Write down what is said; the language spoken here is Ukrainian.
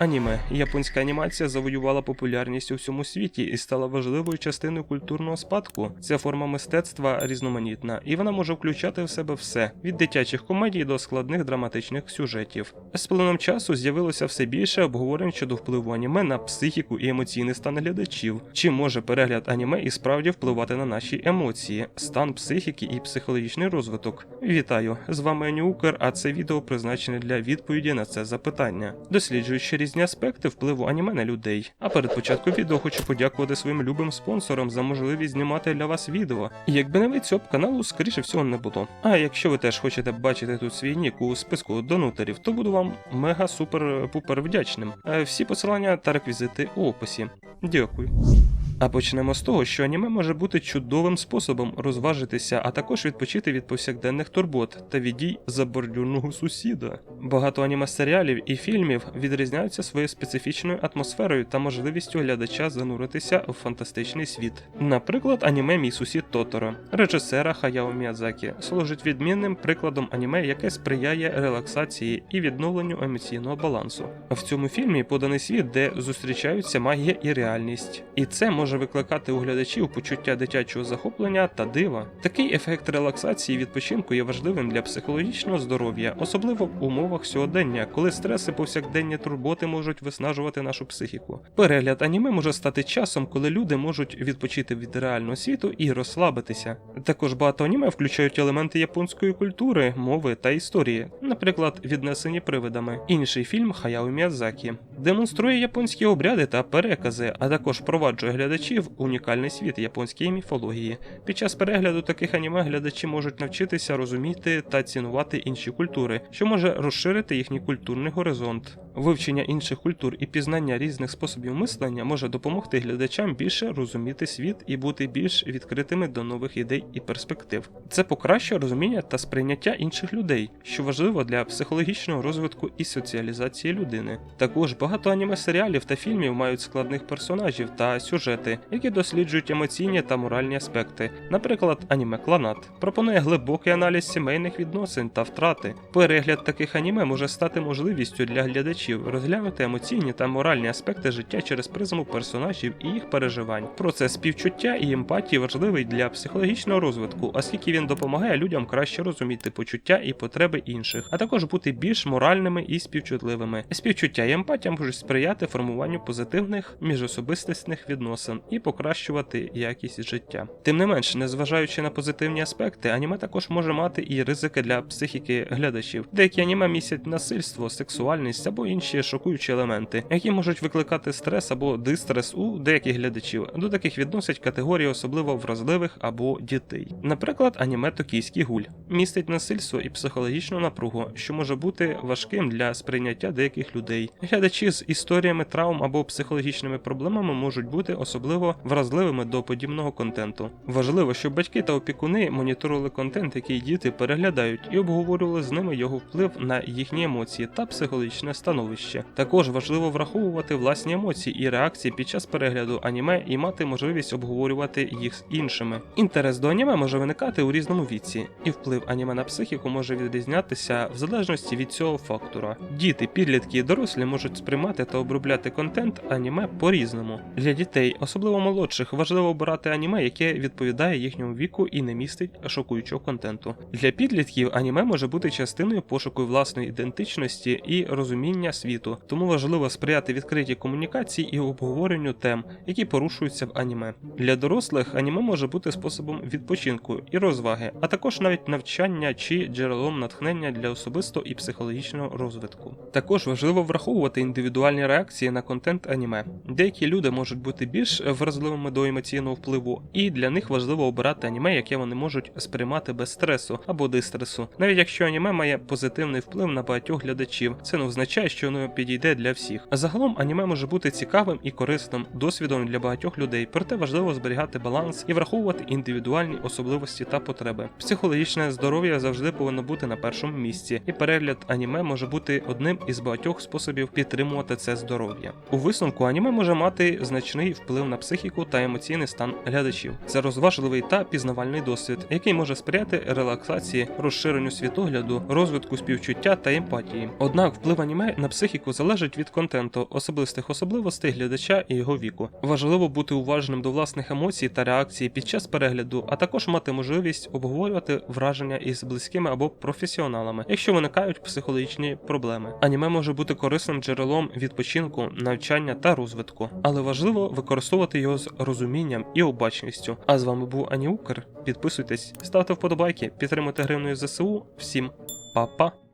Аніме. Японська анімація завоювала популярність у всьому світі і стала важливою частиною культурного спадку. Ця форма мистецтва різноманітна, і вона може включати в себе все від дитячих комедій до складних драматичних сюжетів. З плином часу з'явилося все більше обговорень щодо впливу аніме на психіку і емоційний стан глядачів. Чи може перегляд аніме і справді впливати на наші емоції, стан психіки і психологічний розвиток? Вітаю! З вами Анюкер, а це відео призначене для відповіді на це запитання, досліджуючи різні аспекти впливу аніме на людей. А перед початком відео хочу подякувати своїм любим спонсорам за можливість знімати для вас відео. Якби не ви цього каналу, скоріше всього, не було. А якщо ви теж хочете бачити тут свій нік у списку донутерів, то буду вам мега супер пупер вдячним. Е, Всі посилання та реквізити у описі. Дякую. А почнемо з того, що аніме може бути чудовим способом розважитися, а також відпочити від повсякденних турбот та від дій забордюрного сусіда. Багато аніме серіалів і фільмів відрізняються своєю специфічною атмосферою та можливістю глядача зануритися в фантастичний світ. Наприклад, аніме Мій сусід Тоторо режисера Хаяо Міядзакі служить відмінним прикладом аніме, яке сприяє релаксації і відновленню емоційного балансу. В цьому фільмі поданий світ, де зустрічаються магія і реальність, і це може викликати у глядачів почуття дитячого захоплення та дива. Такий ефект релаксації і відпочинку є важливим для психологічного здоров'я, особливо в умовах сьогодення, коли стреси повсякденні турботи можуть виснажувати нашу психіку. Перегляд аніме може стати часом, коли люди можуть відпочити від реального світу і розслабитися. Також багато аніме включають елементи японської культури, мови та історії, наприклад, віднесені привидами. Інший фільм Хаяо Міядзакі демонструє японські обряди та перекази, а також впроваджує глядачів у унікальний світ японської міфології. Під час перегляду таких аніме глядачі можуть навчитися розуміти та цінувати інші культури, що може розширити їхній культурний горизонт. Вивчення інших культур і пізнання різних способів мислення може допомогти глядачам більше розуміти світ і бути більш відкритими до нових ідей і перспектив. Це покращує розуміння та сприйняття інших людей, що важливо для психологічного розвитку і соціалізації людини. Також багато аніме серіалів та фільмів мають складних персонажів та сюжети, які досліджують емоційні та моральні аспекти. Наприклад, аніме Кланат пропонує глибокий аналіз сімейних відносин та втрати. Перегляд таких аніме може стати можливістю для глядачів розглянути емоційні та моральні аспекти життя через призму персонажів і їх переживань. Процес співчуття і емпатії важливий для психологічного розвитку, оскільки він допомагає людям краще розуміти почуття і потреби інших, а також бути більш моральними і співчутливими. Співчуття і емпатія можуть сприяти формуванню позитивних міжособистісних відносин і покращувати якість життя. Тим не менш, незважаючи на позитивні аспекти, аніме також може мати і ризики для психіки глядачів. Деякі аніме містять насильство, сексуальність або інші шокуючі елементи, які можуть викликати стрес або дистрес у деяких глядачів. До таких відносять категорії особливо вразливих або дітей. Наприклад, аніме Токійський гуль містить насильство і психологічну напругу, що може бути важким для сприйняття деяких людей. Глядачі з історіями травм або психологічними проблемами можуть бути особливо вразливими до подібного контенту. Важливо, щоб батьки та опікуни моніторили контент, який діти переглядають, і обговорювали з ними його вплив на їхні емоції та психологічне становище. Також важливо враховувати власні емоції і реакції під час перегляду аніме і мати можливість обговорювати їх з іншими. Інтерес до аніме може виникати у різному віці, і вплив аніме на психіку може відрізнятися в залежності від цього фактора. Діти, підлітки і дорослі можуть сприймати та обробляти контент аніме по-різному. Для дітей, особливо молодших, важливо обирати аніме, яке відповідає їхньому віку і не містить шокуючого контенту. Для підлітків аніме може бути частиною пошуку власної ідентичності і розуміння світу, тому важливо сприяти відкритій комунікації і обговоренню тем, які порушуються в аніме. Для дорослих аніме може бути способом відпочинку і розваги, а також навіть навчання чи джерелом натхнення для особистого і психологічного розвитку. Також важливо враховувати індивідуальні реакції на контент аніме. Деякі люди можуть бути більш вразливими до емоційного впливу, і для них важливо обирати аніме, яке вони можуть сприймати без стресу або дистресу. Навіть якщо аніме має позитивний вплив на багатьох глядачів, це не означає, що воно підійде для всіх. А загалом аніме може бути цікавим і корисним досвідом для багатьох людей, проте важливо зберігати баланс і враховувати індивідуальні особливості та потреби. Психологічне здоров'я завжди повинно бути на першому місці, і перегляд аніме може бути одним із багатьох способів підтримувати це здоров'я. У висновку аніме може мати значний вплив на психіку та емоційний стан глядачів. Це розважливий та пізнавальний досвід, який може сприяти релаксації, розширенню світогляду, розвитку співчуття та емпатії. Однак вплив аніме на психіку залежить від контенту, особистих особливостей глядача і його віку. Важливо бути уважним до власних емоцій та реакцій під час перегляду, а також мати можливість обговорювати враження із близькими або професіоналами, якщо виникають психологічні проблеми. Аніме може бути корисним джерелом відпочинку, навчання та розвитку, але важливо використовувати його з розумінням і обачністю. А з вами був Аніукер. Підписуйтесь, ставте вподобайки, підтримуйте гривною ЗСУ. Всім па-па!